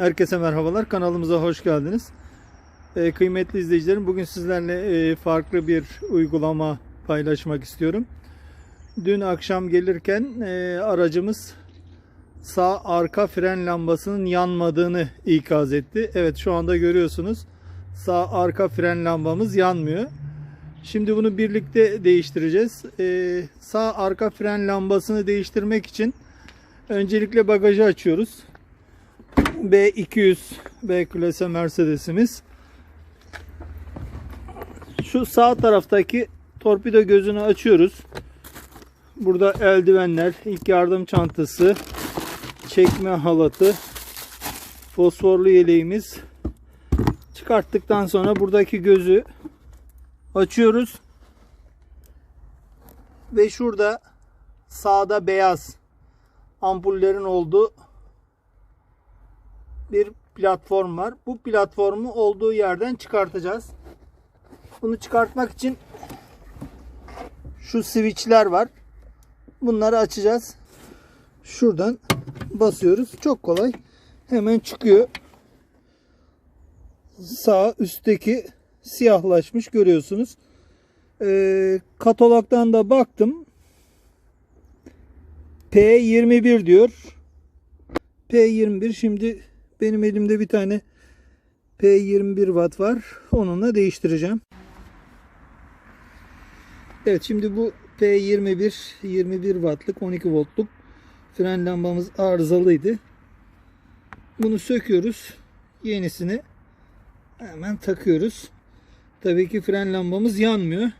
Herkese merhabalar. Kanalımıza hoş geldiniz. Ee, kıymetli izleyicilerim, bugün sizlerle e, farklı bir uygulama paylaşmak istiyorum. Dün akşam gelirken e, aracımız sağ arka fren lambasının yanmadığını ikaz etti. Evet şu anda görüyorsunuz. Sağ arka fren lambamız yanmıyor. Şimdi bunu birlikte değiştireceğiz. Ee, sağ arka fren lambasını değiştirmek için öncelikle bagajı açıyoruz. B200 B klase Mercedes'imiz. Şu sağ taraftaki torpido gözünü açıyoruz. Burada eldivenler, ilk yardım çantası, çekme halatı, fosforlu yeleğimiz. Çıkarttıktan sonra buradaki gözü açıyoruz. Ve şurada sağda beyaz ampullerin olduğu bir platform var. Bu platformu olduğu yerden çıkartacağız. Bunu çıkartmak için şu switchler var. Bunları açacağız. Şuradan basıyoruz. Çok kolay. Hemen çıkıyor. Sağ üstteki siyahlaşmış görüyorsunuz. Ee, katalogdan da baktım. P21 diyor. P21 şimdi benim elimde bir tane P21 watt var. Onunla değiştireceğim. Evet şimdi bu P21 21 wattlık 12 voltluk fren lambamız arızalıydı. Bunu söküyoruz. Yenisini hemen takıyoruz. Tabii ki fren lambamız yanmıyor.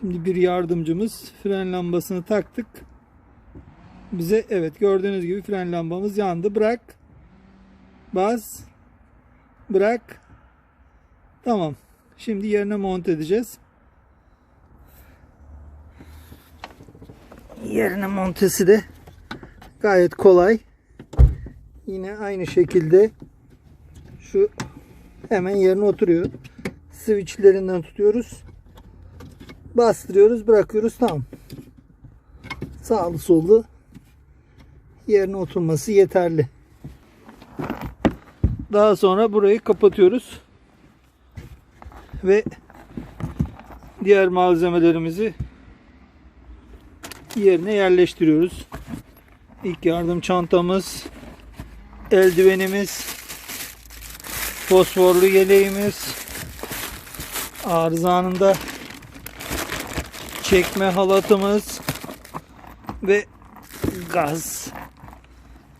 Şimdi bir yardımcımız fren lambasını taktık. Bize evet gördüğünüz gibi fren lambamız yandı. Bırak. Bas. Bırak. Tamam. Şimdi yerine monte edeceğiz. Yerine montesi de gayet kolay. Yine aynı şekilde şu hemen yerine oturuyor. Switchlerinden tutuyoruz. Bastırıyoruz, bırakıyoruz. Tamam. Sağlı sollu yerine oturması yeterli. Daha sonra burayı kapatıyoruz. Ve diğer malzemelerimizi yerine yerleştiriyoruz. İlk yardım çantamız, eldivenimiz, fosforlu yeleğimiz, arıza anında çekme halatımız ve gaz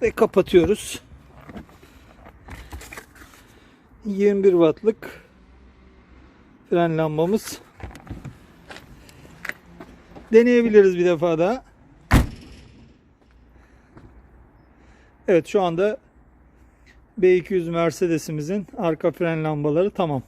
ve kapatıyoruz. 21 wattlık fren lambamız. Deneyebiliriz bir defa daha. Evet şu anda B200 Mercedes'imizin arka fren lambaları tamam.